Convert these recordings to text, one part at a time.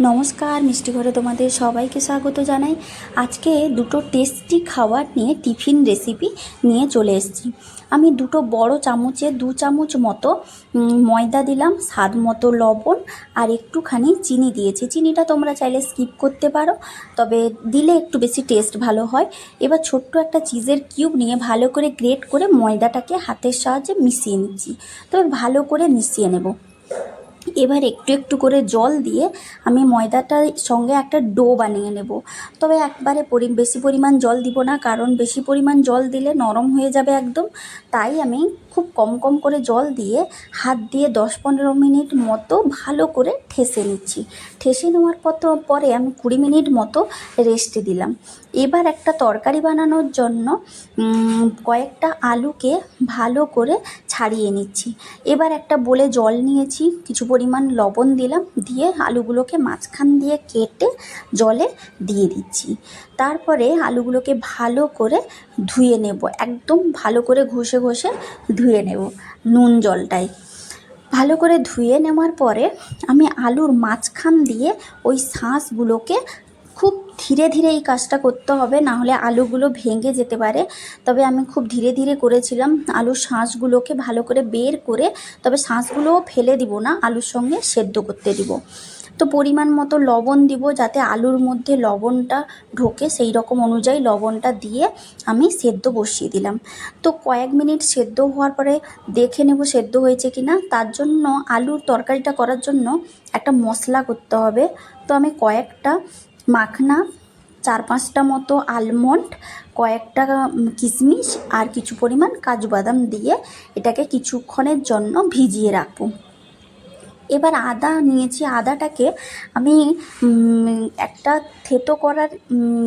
নমস্কার, মিষ্টি ঘরে তোমাদের সবাইকে স্বাগত জানাই। আজকে দুটো টেস্টি খাবার নিয়ে টিফিন রেসিপি নিয়ে চলে এসেছি। আমি দুটো বড় চামচে, দু চামচ মতো ময়দা দিলাম, স্বাদ মতো লবণ আর একটুখানি চিনি দিয়েছি। চিনিটা তোমরা চাইলে স্কিপ করতে পারো, তবে দিলে একটু বেশি টেস্ট ভালো হয়। এবার ছোট্ট একটা চিজের কিউব নিয়ে ভালো করে গ্রেট করে ময়দাটাকে হাতের সাহায্যে মিশিয়ে নিচ্ছি। তবে ভালো করে মিশিয়ে নেব। এবার একটু একটু করে জল দিয়ে আমি ময়দাটার সঙ্গে একটা ডো বানিয়ে নেব। তবে একবারে পরি, বেশি পরিমাণ জল দিব না, কারণ বেশি পরিমাণ জল দিলে নরম হয়ে যাবে একদম। তাই আমি খুব কম কম করে জল দিয়ে হাত দিয়ে দশ পনেরো মিনিট মতো ভালো করে ঠেসে নিচ্ছি। ঠেসে নেওয়ার পর পরে আমি কুড়ি মিনিট মতো রেস্টে দিলাম। এবার একটা তরকারি বানানোর জন্য কয়েকটা আলুকে ভালো করে ছাড়িয়ে নিচ্ছি। এবার একটা বলে জল নিয়েছি, কিছু পরিমাণ লবণ দিলাম, দিয়ে আলুগুলোকে মাঝখান দিয়ে কেটে জলে দিয়ে দিচ্ছি। তারপরে আলুগুলোকে ভালো করে ধুয়ে নেব, একদম ভালো করে ঘষে ঘষে ধুয়ে নেব নুন জলটাই ভালো করে ধুয়ে নেওয়ার পরে আমি আলুর মাঝখান দিয়ে ওই শাঁসগুলোকে খুব ধীরে ধীরে এই কাজটা করতে হবে, না হলে আলুগুলো ভেঙে যেতে পারে। তবে আমি খুব ধীরে ধীরে করেছিলাম আলুর শাঁসগুলোকে ভালো করে বের করে, তবে শাঁসগুলোও ফেলে দিব না, আলুর সঙ্গে সেদ্ধ করতে দিব। তো পরিমাণ মতো লবণ দিব যাতে আলুর মধ্যে লবণটা ঢোকে, সেই রকম অনুযায়ী লবণটা দিয়ে আমি সেদ্ধ বসিয়ে দিলাম। তো কয়েক মিনিট সেদ্ধ হওয়ার পরে দেখে নেব সেদ্ধ হয়েছে কি না তার জন্য আলুর তরকারিটা করার জন্য একটা মশলা করতে হবে। তো আমি কয়েকটা মাখনা, চার পাঁচটা মতো আলমন্ড কয়েকটা কিশমিশ আর কিছু পরিমাণ কাজু বাদাম দিয়ে এটাকে কিছুক্ষণের জন্য ভিজিয়ে রাখব। এবার আদা নিয়েছি। আদাটাকে আমি একটা থেতো করার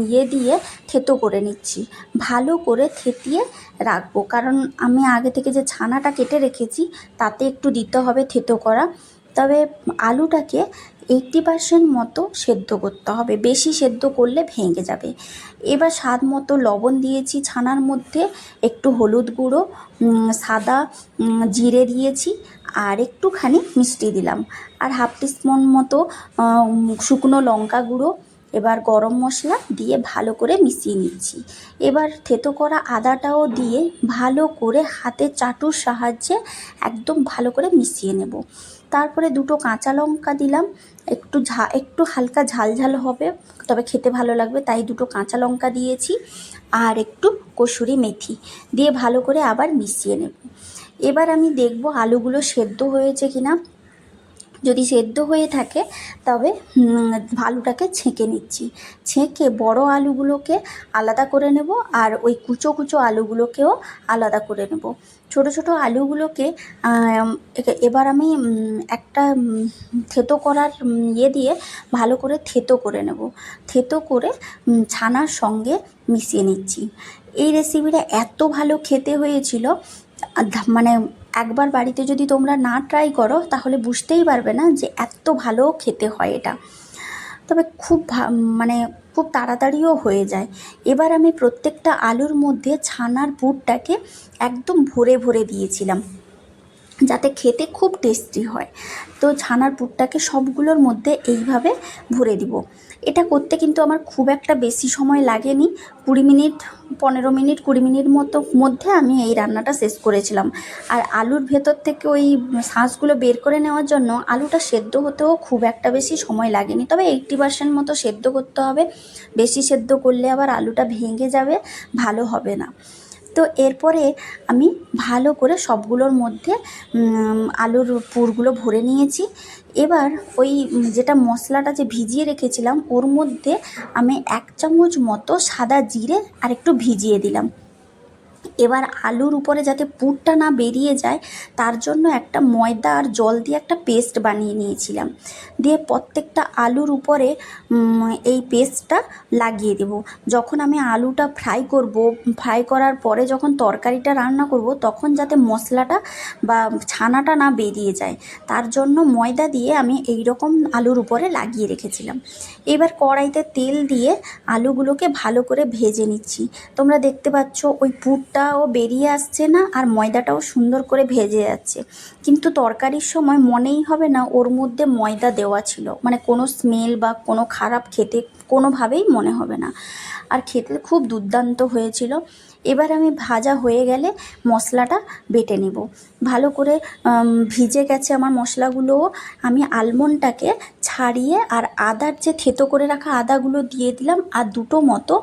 ইয়ে দিয়ে থেতো করে নিচ্ছি। ভালো করে থেতিয়ে রাখব। কারণ আমি আগে থেকে যে ছানাটা কেটে রেখেছি, তাতে একটু দিতে হবে থেতো করা। তবে আলুটাকে এইটটি পার্সেন্ট মতো সেদ্ধ করতে হবে। বেশি সেদ্ধ করলে ভেঙে যাবে। এবার স্বাদ মতো লবণ দিয়েছি, ছানার মধ্যে একটু হলুদ গুঁড়ো সাদা জিরে দিয়েছি আর একটুখানি মিষ্টি দিলাম। আর হাফ টিস্পুন মতো শুকনো লঙ্কা গুঁড়ো এবার গরম মশলা দিয়ে ভালো করে মিশিয়ে নিচ্ছি। এবার থেতো করা আদাটাও দিয়ে ভালো করে হাতে চাটুর সাহায্যে একদম ভালো করে মিশিয়ে নেব। তারপরে দুটো কাঁচা লঙ্কা দিলাম। একটু ঝা, একটু হালকা ঝাল ঝাল হবে, তবে খেতে ভালো লাগবে, তাই দুটো কাঁচা লঙ্কা দিয়েছি আর একটু কসুরি মেথি দিয়ে ভালো করে আবার মিশিয়ে নেব। এবার আমি দেখব আলুগুলো সেদ্ধ হয়েছে কিনা। যদি সেদ্ধ হয়ে থাকে, তবে আলুটাকে ছেঁকে নিচ্ছি। ছেঁকে বড় আলুগুলোকে আলাদা করে নেব আর ওই কুচো কুচো আলুগুলোকেও আলাদা করে নেব। ছোট ছোট আলুগুলোকে এবার আমি একটা থেতো করার ইয়ে দিয়ে ভালো করে থেতো করে নেব। থেতো করে ছানার সঙ্গে মিশিয়ে নিচ্ছি। এই রেসিপিটা এত ভালো খেতে হয়েছিল মানে একবার বাড়িতে যদি তোমরা না ট্রাই করো, তাহলে বুঝতেই পারবে না যে এত ভালো খেতে হয় এটা। তবে খুব মানে খুব তাড়াতাড়িও হয়ে যায়। এবার আমি প্রত্যেকটা আলুর মধ্যে ছানার পুরটাকে একদম ভরে ভরে দিয়েছিলাম। যাতে খেতে খুব টেস্টি হয়। তো ছানার পুরটাকে সবগুলোর মধ্যে এইভাবে ভরে দিব। এটা করতে কিন্তু আমার খুব একটা বেশি সময় লাগেনি। কুড়ি মিনিট, পনেরো মিনিট, কুড়ি মিনিট মতো মধ্যে আমি এই রান্নাটা শেষ করেছিলাম। আর আলুর ভেতর থেকে ওই শাঁসগুলো বের করে নেওয়ার জন্য আলুটা সেদ্ধ হতেও খুব একটা বেশি সময় লাগেনি। তবে এইটটি পার্সেন্ট মতো সেদ্ধ করতে হবে। বেশি সেদ্ধ করলে আবার আলুটা ভেঙে যাবে, ভালো হবে না। তো এরপরে আমি ভালো করে সবগুলোর মধ্যে আলুর পুরগুলো ভরে নিয়েছি। এবার ওই যেটা মশলাটা যে ভিজিয়ে রেখেছিলাম, ওর মধ্যে আমি এক চামচ মতো সাদা জিরে আর একটু ভিজিয়ে দিলাম। এবার আলুর উপরে যাতে পুরটা না বেরিয়ে যায়, তার জন্য একটা ময়দা আর জল দিয়ে একটা পেস্ট বানিয়ে নিয়েছিলাম। দিয়ে প্রত্যেকটা আলুর উপরে এই পেস্টটা লাগিয়ে দেব। যখন আমি আলুটা ফ্রাই করব, ফ্রাই করার পরে যখন তরকারিটা রান্না করব, তখন যাতে মশলাটা বা ছানাটা না বেরিয়ে যায়, তার জন্য ময়দা দিয়ে আমি এই রকম আলুর উপরে লাগিয়ে রেখেছিলাম। এবার কড়াইতে তেল দিয়ে আলুগুলোকে ভালো করে ভেজে নিচ্ছি। তোমরা দেখতে পাচ্ছ, ওই পুরটা তেলটাও বেরিয়ে আসছে না আর ময়দাটাও সুন্দর করে ভেজে যাচ্ছে। কিন্তু তরকারির সময় মনেই হবে না ওর মধ্যে ময়দা দেওয়া ছিল। মানে কোনো স্মেল বা কোনো খারাপ খেতে কোনোভাবেই মনে হবে না। আর খেতে খুব দুর্দান্ত হয়েছিল। এবার আমি ভাজা হয়ে গেলে মশলাটা বেটে নেব। ভালো করে ভিজে গেছে আমার মশলাগুলোও। আমি আলমন্ডটাকে ছাড়িয়ে আর আদার যে থেতো করে রাখা আদাগুলো দিয়ে দিলাম আর দুটো মতো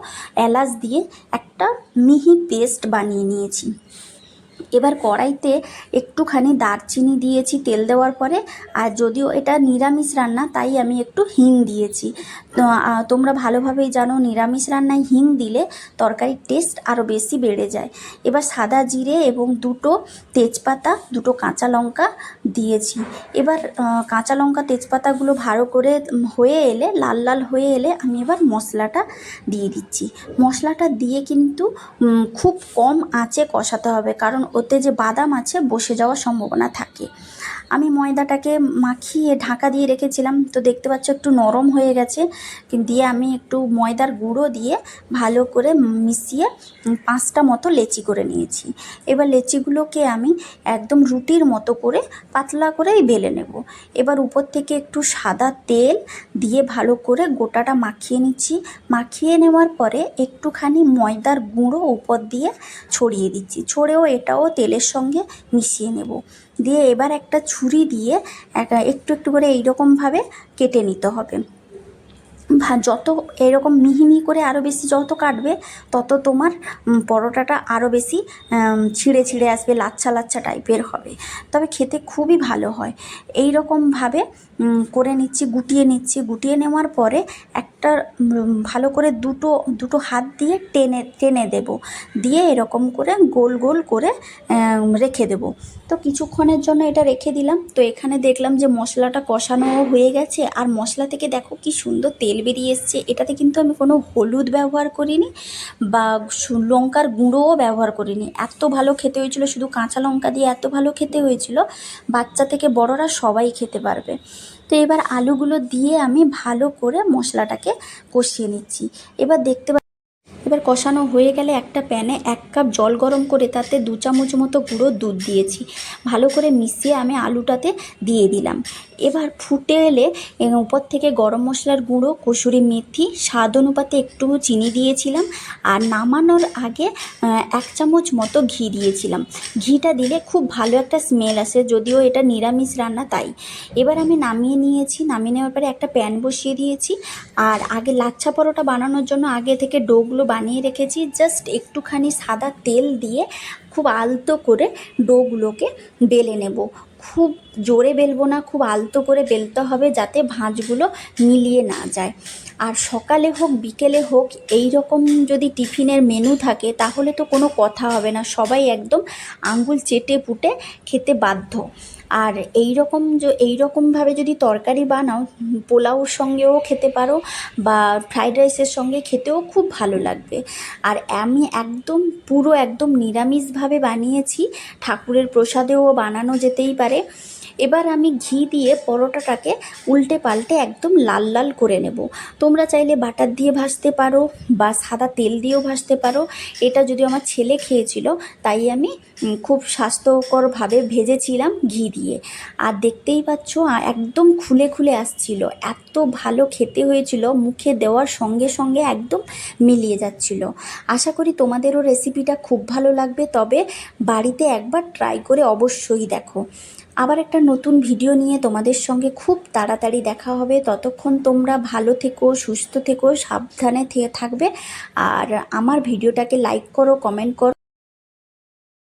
এলাচ দিয়ে একটা মিহি পেস্ট বানিয়ে নিয়েছি। এবার কড়াইতে একটুখানি দারচিনি দিয়েছি তেল দেওয়ার পরে, আর যদিও এটা নিরামিষ রান্না, তাই আমি একটু হিং দিয়েছি। তোমরা ভালোভাবেই জানো, নিরামিষ রান্নায় হিং দিলে তরকারির টেস্ট আরও বেশি বেড়ে যায়। এবার সাদা জিরে এবং দুটো তেজপাতা, দুটো কাঁচা লঙ্কা দিয়েছি। এবার কাঁচা লঙ্কা, তেজপাতাগুলো ভালো করে হয়ে এলে, লাল লাল হয়ে এলে আমি এবার মশলাটা দিয়ে দিচ্ছি। মশলাটা দিয়ে কিন্তু খুব কম আঁচে কষাতে হবে, কারণ ওতে যে বাদাম আছে বসে যাওয়ার সম্ভাবনা থাকে। আমি ময়দাটাকে মাখিয়ে ঢাকা দিয়ে রেখেছিলাম। তো দেখতে পাচ্ছ একটু নরম হয়ে গেছে। দিয়ে আমি একটু ময়দার গুঁড়ো দিয়ে ভালো করে মিশিয়ে পাঁচটা মতো লেচি করে নিয়েছি। এবার লেচিগুলোকে আমি একদম রুটির মতো করে পাতলা করেই বেলে নেব। এবার উপর থেকে একটু সাদা তেল দিয়ে ভালো করে গোটাটা মাখিয়ে নিচ্ছি। মাখিয়ে নেওয়ার পরে একটুখানি ময়দার গুঁড়ো উপর দিয়ে ছড়িয়ে দিচ্ছি। ছড়েও এটাও তেলের সঙ্গে মিশিয়ে নেব। দিয়ে এবার একটা ছুরি দিয়ে এক- একটু একটু করে এইরকমভাবে কেটে নিতে হবে। যত এরকম মিহি মিহি করে আরও বেশি যত কাটবে, তত তোমার পরোটাটা আরও বেশি ছিঁড়ে ছিঁড়ে আসবে, লাচ্ছা লাচ্ছা টাইপের হবে। তবে খেতে খুবই ভালো হয়। এই রকমভাবে করে নিচ্ছি, গুটিয়ে নিচ্ছি। গুটিয়ে নেওয়ার পরে একটা ভালো করে দুটো দুটো হাত দিয়ে টেনে টেনে দেব। দিয়ে এরকম করে গোল গোল করে রেখে দেব। তো কিছুক্ষণের জন্য এটা রেখে দিলাম। তো এখানে দেখলাম যে মশলাটা কষানো হয়ে গেছে। আর মশলা থেকে দেখো কি সুন্দর তেল বেরিয়ে এসছে। এটাতে কিন্তু আমি কোনো হলুদ ব্যবহার করিনি বা লঙ্কার গুঁড়োও ব্যবহার করিনি। এত ভালো খেতে হয়েছিল, শুধু কাঁচা লঙ্কা দিয়ে এত ভালো খেতে হয়েছিল, বাচ্চা থেকে বড়রা সবাই খেতে পারবে। তো এবার আলুগুলো দিয়ে আমি ভালো করে মশলাটাকে কষিয়ে নিচ্ছি। এবার দেখতে এবার কষানো হয়ে গেলে একটা প্যানে এক কাপ জল গরম করে তাতে দু চামচ মতো গুঁড়ো দুধ দিয়েছি। ভালো করে মিশিয়ে আমি আলুটাতে দিয়ে দিলাম। এবার ফুটে এলে উপর থেকে গরম মশলার গুঁড়ো, কসুরি মেথি, স্বাদ অনুপাতে একটু চিনি দিয়েছিলাম আর নামানোর আগে এক চামচ মতো ঘি দিয়েছিলাম। ঘিটা দিলে খুব ভালো একটা স্মেল আসে, যদিও এটা নিরামিষ রান্না তাই। এবার আমি নামিয়ে নিয়েছি। নামিয়ে নেওয়ার পরে একটা প্যান বসিয়ে দিয়েছি। আর আগে লাচ্ছা পরোটা বানানোর জন্য আগে থেকে ডোগুলো বানিয়ে রেখেছি। জাস্ট একটুখানি সাদা তেল দিয়ে খুব আলতো করে ডোগুলোকে বেলে নেব। খুব জোরে বেলবো না, খুব আলতো করে বেলতে হবে যাতে ভাঁজগুলো মিলিয়ে না যায়। আর সকালে হোক, বিকেলে হোক এই রকম যদি টিফিনের মেনু থাকে, তাহলে তো কোনো কথা হবে না। সবাই একদম আঙ্গুল চেটে পুটে খেতে বাধ্য। আর এই রকম এই রকমভাবে যদি তরকারি বানাও, পোলাওর সঙ্গেও খেতে পারো বা ফ্রাইড রাইসের সঙ্গে খেতেও খুব ভালো লাগবে। আর আমি একদম, পুরো একদম নিরামিষভাবে বানিয়েছি। ঠাকুরের প্রসাদেও বানানো যেতেই পারে। এবার আমি ঘি দিয়ে পরোটাটাকে উল্টে পাল্টে একদম লাল লাল করে নেব। তোমরা চাইলে বাটার দিয়ে ভাজতে পারো বা সাদা তেল দিয়েও ভাজতে পারো। এটা যদি আমার ছেলে খেয়েছিল, তাই আমি খুব স্বাস্থ্যকরভাবে ভেজেছিলাম ঘি দিয়ে। আর দেখতেই পাচ্ছ একদম খুলে খুলে আসছিল। এত ভালো খেতে হয়েছিল, মুখে দেওয়ার সঙ্গে সঙ্গে একদম মিলিয়ে যাচ্ছিল। আশা করি তোমাদেরও রেসিপিটা খুব ভালো লাগবে, তবে বাড়িতে একবার ট্রাই করে অবশ্যই দেখো। আবার একটা নতুন ভিডিও নিয়ে তোমাদের সঙ্গে খুব তাড়াতাড়ি দেখা হবে। ততক্ষণ তোমরা ভালো থেকো, সুস্থ থেকো, সাবধানে থাকবে। আর আমার ভিডিওটাকে লাইক করো কমেন্ট করো।